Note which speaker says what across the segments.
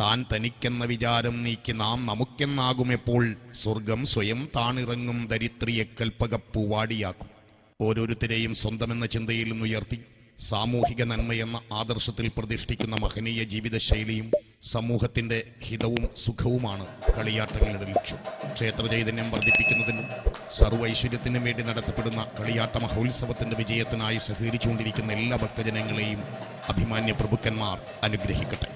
Speaker 1: താൻ തനിക്കെന്ന വിചാരം നീക്കി നാം നമുക്കെന്നാകുമെപ്പോൾ സ്വർഗം സ്വയം താണിറങ്ങും ദരിദ്രിയെ കൽപ്പകപ്പൂവാടിയാക്കും. ഓരോരുത്തരെയും സ്വന്തമെന്ന ചിന്തയിൽ നിന്നുയർത്തി സാമൂഹിക നന്മയെന്ന ആദർശത്തിൽ പ്രതിഷ്ഠിക്കുന്ന മഹനീയ ജീവിതശൈലിയും സമൂഹത്തിന്റെ ഹിതവും സുഖവുമാണ് കളിയാട്ടങ്ങളുടെ ലക്ഷ്യം. ക്ഷേത്ര ചൈതന്യം വർദ്ധിപ്പിക്കുന്നതിനും സർവ ഐശ്വര്യത്തിനും വേണ്ടി നടത്തപ്പെടുന്ന കളിയാട്ട മഹോത്സവത്തിന്റെ വിജയത്തിനായി സഹകരിച്ചുകൊണ്ടിരിക്കുന്ന എല്ലാ ഭക്തജനങ്ങളെയും അഭിമാന്യ പ്രഭുക്കന്മാർ അനുഗ്രഹിക്കട്ടെ.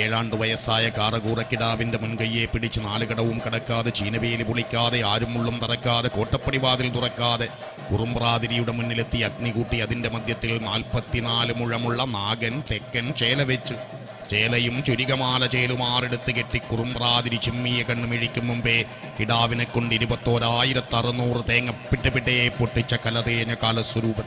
Speaker 1: ഏഴാണ്ട് വയസ്സായ കാറകൂറക്കിടാവിന്റെ മുൻകൈയെ പിടിച്ച് നാലുകടവും കടക്കാതെ ചീനവേലി പൊളിക്കാതെ ആരും മുള്ളും തറക്കാതെ കോട്ടപ്പടി വാതിൽ തുറക്കാതെ കുറുമ്പ്രാതിരിയുടെ മുന്നിലെത്തി അഗ്നി കൂട്ടി അതിന്റെ മധ്യത്തിൽ നാൽപ്പത്തിനാല് മുഴമുള്ള നാഗൻ തെക്കൻ ചേല വെച്ച് ചേലയും ചുരികമാല ചേലുമാറെടുത്ത് കെട്ടി കുറുമ്പ്രാതിരി ചിമ്മിയ കണ്ണുമിഴിക്കും മുമ്പേ കിടാവിനെ കൊണ്ട് ഇരുപത്തോരായിരത്തി അറുന്നൂറ് തേങ്ങ പിട്ടുപിട്ടേ പൊട്ടിച്ച കലതേഞ്ഞ കാലസ്വരൂപൻ.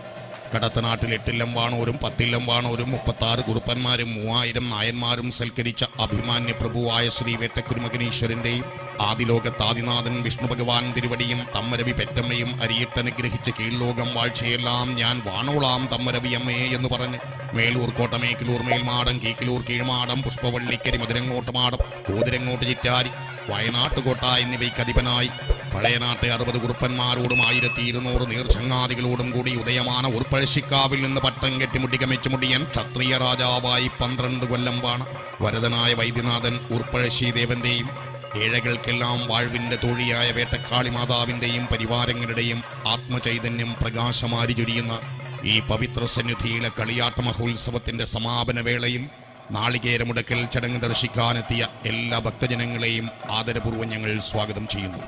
Speaker 1: കടത്തനാട്ടിൽ എട്ടില്ലം വാണൂരും പത്തില്ലം വാണൂരും മുപ്പത്താറ് കുറുപ്പന്മാരും മൂവായിരം നായന്മാരും സൽക്കരിച്ച അഭിമാന്യ പ്രഭുവായ ശ്രീ വേട്ടക്കുരുമകനീശ്വരന്റെയും ആദിലോകത്ത് ആദിനാഥൻ വിഷ്ണു ഭഗവാൻ തിരുവടിയും തമ്മരവി പെറ്റമ്മയും അരിയിട്ടനുഗ്രഹിച്ച കീഴ്ലോകം വാഴ്ചയെല്ലാം ഞാൻ വാണോളാം തമ്മരവി അമ്മയെ എന്ന് പറഞ്ഞ്. മേലൂർ കോട്ട മേക്കിലൂർ മേൽമാടം കീക്കിലൂർ കീഴ്മാടം പുഷ്പവള്ളിക്കരി മധുരങ്ങോട്ട് മാടം കൂതിരങ്ങോട്ട് ചിറ്റാരി വയനാട്ടുകോട്ട എന്നിവയ്ക്ക് അധിപനായി. പഴയനാട്ടെ അറുപത് കുറുപ്പന്മാരോടും ആയിരത്തി ഇരുന്നൂറ് നീർച്ചങ്ങാതികളോടും കൂടി ഉദയമാന ഉൾപ്പഴശ്ശിക്കാവിൽ നിന്ന് പട്ടം കെട്ടിമുട്ടി കമിച്ചു മുടിയൻ ക്ഷത്രിയ രാജാവായി പന്ത്രണ്ട് കൊല്ലം വാണ് വരതനായ വൈദ്യനാഥൻ ഉർപ്പഴശ്ശി ദേവന്റെയും ഏഴകൾക്കെല്ലാം വാഴ്വിന്റെ തോഴിയായ വേട്ടക്കാളി മാതാവിന്റെയും പരിവാരങ്ങളുടെയും ആത്മചൈതന്യം പ്രകാശമാരി ചൊരിയുന്ന ഈ പവിത്ര സന്നിധിയിലെ കളിയാട്ട മഹോത്സവത്തിന്റെ സമാപന വേളയിൽ നാളികേരമുടക്കൽ ചടങ്ങ് ദർശിക്കാനെത്തിയ എല്ലാ ഭക്തജനങ്ങളെയും ആദരപൂർവം ഞങ്ങൾ സ്വാഗതം ചെയ്യുന്നു.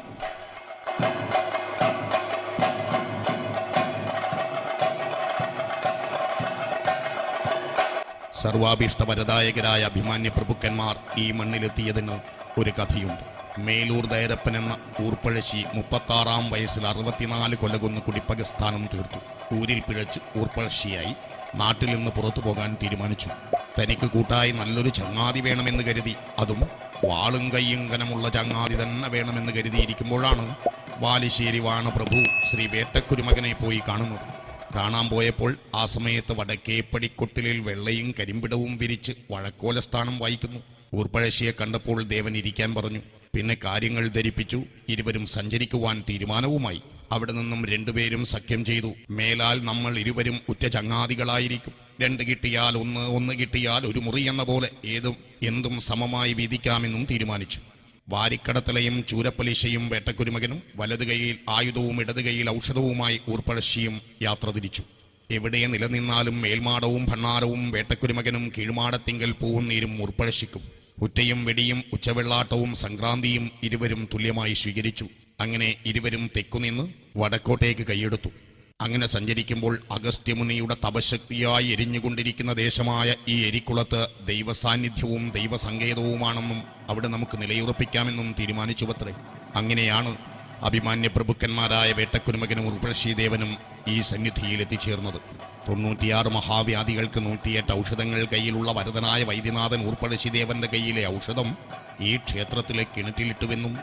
Speaker 1: സർവാഭീഷ്ടവരദായകരായ അഭിമാന്യ പ്രഭുക്കന്മാർ ഈ മണ്ണിലെത്തിയതിന് ഒരു കഥയുണ്ട്. മേലൂർ ദയരപ്പൻ എന്ന ഊർപ്പഴശ്ശി മുപ്പത്താറാം വയസ്സിൽ അറുപത്തിനാല് കൊല്ലകുന്ന് കുടിപ്പകസ്ഥാനം തീർത്തു. ഊരിൽ പിഴച്ച് ഊർപ്പഴശ്ശിയായി നാട്ടിൽ നിന്ന് പുറത്തു പോകാൻ തീരുമാനിച്ചു. തനിക്ക് കൂട്ടായി നല്ലൊരു ചങ്ങാതി വേണമെന്ന് കരുതി അതും വാളും കയ്യും കനമുള്ള ചങ്ങാതി തന്നെ വേണമെന്ന് കരുതിയിരിക്കുമ്പോഴാണ് ബാലുശ്ശേരി വാണപ്രഭു ശ്രീ വേട്ടക്കുരുമകനെ പോയി കാണുന്നത്. കാണാൻ പോയപ്പോൾ ആ സമയത്ത് വടക്കേ വടക്കേപ്പടിക്കൊട്ടിലിൽ വെള്ളയും കരിമ്പിടവും വിരിച്ച് വഴക്കോലസ്ഥാനം വായിക്കുന്നു. ഊർപ്പഴശ്ശിയെ കണ്ടപ്പോൾ ദേവൻ ഇരിക്കാൻ പറഞ്ഞു. പിന്നെ കാര്യങ്ങൾ ധരിപ്പിച്ചു. ഇരുവരും സഞ്ചരിക്കുവാൻ തീരുമാനവുമായി. അവിടെ നിന്നും രണ്ടുപേരും സഖ്യം ചെയ്തു. മേലാൽ നമ്മൾ ഇരുവരും ഉറ്റ ചങ്ങാതികളായിരിക്കും. രണ്ട് കിട്ടിയാൽ ഒന്ന് ഒന്ന് കിട്ടിയാൽ ഒരു മുറി എന്ന പോലെ ഏതും എന്തും സമമായി വീതിക്കാമെന്നും തീരുമാനിച്ചു. വാരിക്കടത്തലയും ചൂരപ്പലിശയും വേട്ടക്കുരുമകനും വലതു കൈയിൽ ആയുധവും ഇടതു കൈയിൽ ഔഷധവുമായി ഊർപ്പഴശ്ശിയും യാത്ര തിരിച്ചു. എവിടെ നിലനിന്നാലും മേൽമാടവും ഭണ്ണാരവും വേട്ടക്കുരുമകനും കീഴ്മാടത്തിങ്കൽ പൂവും നീരും ഊർപ്പഴശ്ശിക്കും. ഉറ്റയും വെടിയും ഉച്ചവെള്ളാട്ടവും സംക്രാന്തിയും ഇരുവരും തുല്യമായി സ്വീകരിച്ചു. അങ്ങനെ ഇരുവരും തെക്കുനിന്ന് വടക്കോട്ടേക്ക് കൈയെടുത്തു. അങ്ങനെ സഞ്ചരിക്കുമ്പോൾ അഗസ്ത്യമുനിയുടെ തപശക്തിയായി എരിഞ്ഞുകൊണ്ടിരിക്കുന്ന ദേശമായ ഈ എരിക്കുളത്ത് ദൈവസാന്നിധ്യവും ദൈവസങ്കേതവുമാണെന്നും അവിടെ നമുക്ക് നിലയുറപ്പിക്കാമെന്നും തീരുമാനിച്ചു പത്രേ അങ്ങനെയാണ് അഭിമാന്യ പ്രഭുക്കന്മാരായ വേട്ടക്കുരുമകനും ഉർപ്പഴശ്ശീദേവനും ഈ സന്നിധിയിൽ എത്തിച്ചേർന്നത് തൊണ്ണൂറ്റിയാറ് മഹാവ്യാധികൾക്ക് നൂറ്റിയെട്ട് ഔഷധങ്ങൾ കയ്യിലുള്ള വരതനായ വൈദ്യനാഥൻ ഉർപ്പഴശിദേവന്റെ കയ്യിലെ ഔഷധം ഈ ക്ഷേത്രത്തിലെ കിണറ്റിലിട്ടുവെന്നും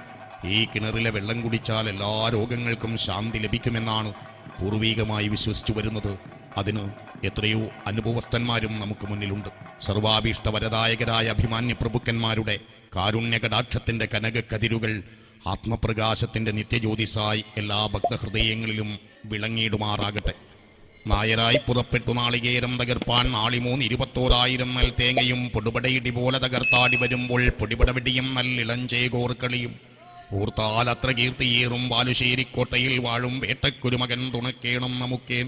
Speaker 1: ഈ കിണറിലെ വെള്ളം കുടിച്ചാൽ എല്ലാ രോഗങ്ങൾക്കും ശാന്തി ലഭിക്കുമെന്നാണ് പൂർവീകമായി വിശ്വസിച്ചു വരുന്നത് അതിന് എത്രയോ അനുഭവസ്ഥന്മാരും നമുക്ക് മുന്നിലുണ്ട്. സർവാഭീഷ്ടവരദായകരായ അഭിമാന്യ പ്രഭുക്കന്മാരുടെ കാരുണ്യകടാക്ഷത്തിന്റെ കനകക്കതിരുകൾ ആത്മപ്രകാശത്തിന്റെ നിത്യജ്യോതിസായി എല്ലാ ഭക്തഹൃദയങ്ങളിലും വിളങ്ങിയിടുമാറാകട്ടെ. നായരായി പുറപ്പെട്ടു നാളികേരം തകർപ്പാൻ നാളിമൂന്ന് ഇരുപത്തോരായിരം നൽ തേങ്ങയും പൊടുപടയിടി പോലെ തകർത്താടി വരുമ്പോൾ പൊടിപടവിടിയും നല്ലിളഞ്ചേകോർക്കളിയും ഓർത്താൽ അത്ര കീർത്തിയേറും ബാലുശ്ശേരിക്കോട്ടയിൽ വാഴും വേട്ടക്കുരുമകൻ തുണക്കേണം നമുക്കേൻ.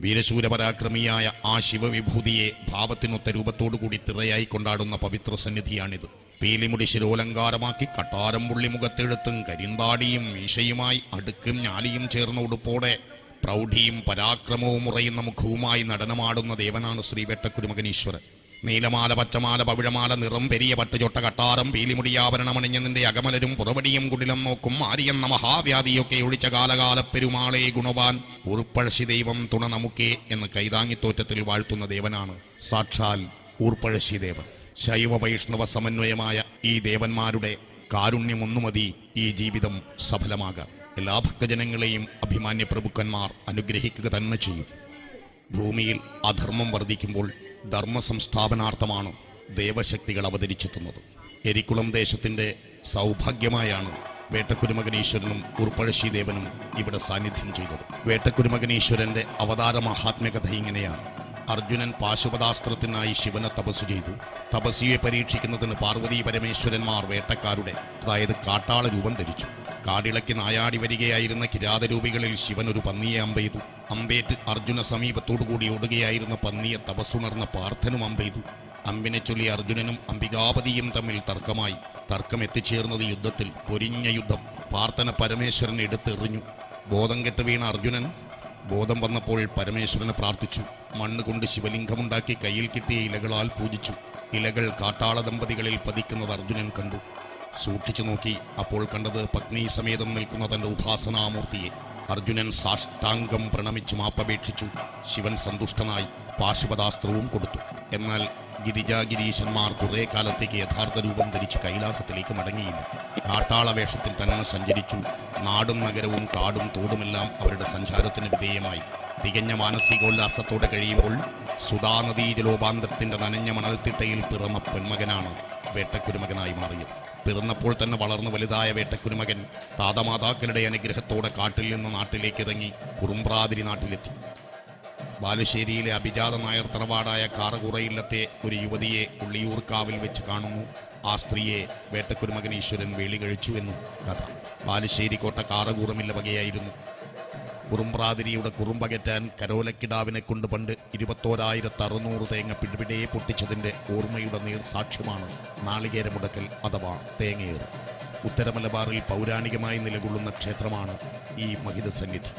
Speaker 1: വീരശൂരപരാക്രമിയായ ആ ശിവവിഭൂതിയെ ഭാവത്തിനൊത്ത രൂപത്തോടു കൂടി തിറയായി കൊണ്ടാടുന്ന പവിത്ര സന്നിധിയാണിത് പീലിമുടി ശിരോലങ്കാരമാക്കി കട്ടാരം പുള്ളി മുഖത്തെഴുത്തും കരിന്താടിയും മീശയുമായി അടുക്കും ഞാലിയും ചേർന്ന ഉടുപ്പോടെ പ്രൗഢിയും പരാക്രമവും ഉറയുന്ന മുഖവുമായി നടനമാടുന്ന ദേവനാണ് ശ്രീ വെട്ടക്കുരുമകനീശ്വരൻ. നീലമാല പച്ചമാല പവിഴമാല നിറം പെരിയ പട്ടുചൊട്ട കട്ടാരം പീലിമുടിയാഭരണമണിഞ്ഞ നിന്റെ അകമലരും പുറവടിയും കുടിലം നോക്കും ആര്യന്ന മഹാവ്യാധിയൊക്കെ ഒഴിച്ച കാലകാല പെരുമാളെ ഗുണവാൻ ഉറുപ്പഴശി ദൈവം തുണ നമുക്കേ എന്ന് കൈതാങ്ങിത്തോറ്റത്തിൽ വാഴ്ത്തുന്ന ദേവനാണ് സാക്ഷാൽ ഊർപ്പഴശി ദേവൻ. ശൈവ വൈഷ്ണവ സമന്വയമായ ഈ ദേവന്മാരുടെ കാരുണ്യമൊന്നു മതി ഈ ജീവിതം സഫലമാകാൻ. എല്ലാ ഭക്തജനങ്ങളെയും അഭിമാന്യ പ്രഭുക്കന്മാർ അനുഗ്രഹിക്കുക തന്നെ ചെയ്യും. ഭൂമിയിൽ അധർമ്മം വർദ്ധിക്കുമ്പോൾ ധർമ്മ സംസ്ഥാപനാർത്ഥമാണ് ദേവശക്തികൾ അവതരിച്ചെത്തുന്നത് എരിക്കുളം ദേശത്തിന്റെ സൗഭാഗ്യമായാണ് വേട്ടക്കുരുമകനീശ്വരനും ഉർപ്പഴശ്ശി ദേവനും ഇവിടെ സാന്നിധ്യം ചെയ്തത്. വേട്ടക്കുരുമകനീശ്വരന്റെ അവതാര മഹാത്മ്യകഥ ഇങ്ങനെയാണ്. അർജുനൻ പാശുപദാസ്ത്രത്തിനായി ശിവനെ തപസ് ചെയ്തു. തപസ്സിയെ പരീക്ഷിക്കുന്നതിന് പാർവതി പരമേശ്വരന്മാർ വേട്ടക്കാരുടെ അതായത് കാട്ടാള രൂപം ധരിച്ചു. കാടിളക്കി നായാടി വരികയായിരുന്ന കിരാതരൂപികളിൽ ശിവൻ ഒരു പന്നിയെ അമ്പെയ്തു. അമ്പേറ്റ് അർജുന സമീപത്തോടുകൂടി ഓടുകയായിരുന്ന പന്നിയെ തപസ്സുണർന്ന പാർത്ഥനും അമ്പെയ്തു. അമ്പിനെ ചൊല്ലി അർജുനനും അംബികാപതിയും തമ്മിൽ തർക്കമായി. തർക്കം എത്തിച്ചേർന്നത് യുദ്ധത്തിൽ പൊരിഞ്ഞ യുദ്ധം. പാർത്ഥന പരമേശ്വരൻ എടുത്തെറിഞ്ഞു. ബോധം കെട്ട് വീണ അർജുനൻ ബോധം വന്നപ്പോൾ പരമേശ്വരനെ പ്രാർത്ഥിച്ചു. മണ്ണ് കൊണ്ട് ശിവലിംഗമുണ്ടാക്കി കയ്യിൽ കിട്ടിയ ഇലകളാൽ പൂജിച്ചു. ഇലകൾ കാട്ടാള ദമ്പതികളിൽ പതിക്കുന്നത് അർജുനൻ കണ്ടു. സൂക്ഷിച്ചു നോക്കി. അപ്പോൾ കണ്ടത് പത്നി സമേതം നിൽക്കുന്ന തന്റെ ഉപാസനാമൂർത്തിയെ. അർജുനൻ സാഷ്ടാംഗം പ്രണമിച്ച് മാപ്പപേക്ഷിച്ചു ശിവൻ സന്തുഷ്ടനായി പാശുപതാസ്ത്രവും കൊടുത്തു. എന്നാൽ ഗിരിജാഗിരീശന്മാർ കുറെ കാലത്തേക്ക് യഥാർത്ഥ രൂപം ധരിച്ച് കൈലാസത്തിലേക്ക് മടങ്ങിയില്ല. കാട്ടാളവേഷത്തിൽ തന്നെ സഞ്ചരിച്ചു. നാടും നഗരവും കാടും തോടുമെല്ലാം അവരുടെ സഞ്ചാരത്തിന് വിധേയമായി. തികഞ്ഞ മാനസികോല്ലാസത്തോടെ കഴിയുമ്പോൾ സുധാനദീ ജലോപാന്തത്തിന്റെ നനഞ്ഞ മണൽത്തിട്ടയിൽ പിറന്ന പെൺമകനാണ് വേട്ടക്കുരുമകനായി മാറിയത്. പിറന്നപ്പോൾ തന്നെ വളർന്നു വലുതായ വേട്ടക്കുരുമകൻ താതമാതാക്കളുടെ അനുഗ്രഹത്തോടെ കാട്ടിൽ നിന്ന് നാട്ടിലേക്ക് ഇറങ്ങി കുറുമ്പ്രാതിരി നാട്ടിലെത്തി. ബാലുശ്ശേരിയിലെ അഭിജാത നായർ തറവാടായ കാറകുറയില്ലത്തെ ഒരു യുവതിയെ ഉള്ളിയൂർക്കാവിൽ വെച്ച് കാണുന്നു. ആ സ്ത്രീയെ വേട്ടക്കുരുമകൻ ഈശ്വരൻ വേളി കഴിച്ചു എന്നും കഥ. ബാലുശ്ശേരി കോട്ട കാറകൂറമില്ല വകയായിരുന്നു. കുറുമ്പ്രാതിരിയുടെ കുറുമ്പകറ്റാൻ കരോലക്കിടാവിനെ കൊണ്ട് പണ്ട് ഇരുപത്തോരായിരത്തി അറുന്നൂറ് തേങ്ങ പിടിപിടയെ പൊട്ടിച്ചതിന്റെ ഓർമ്മയുടെ നീർ സാക്ഷ്യമാണ് നാളികേരമുടക്കൽ അഥവാ തേങ്ങയേറ്. ഉത്തരമലബാറിൽ പൗരാണികമായി നിലകൊള്ളുന്ന ക്ഷേത്രമാണ് ഈ മഹിത സന്നിധി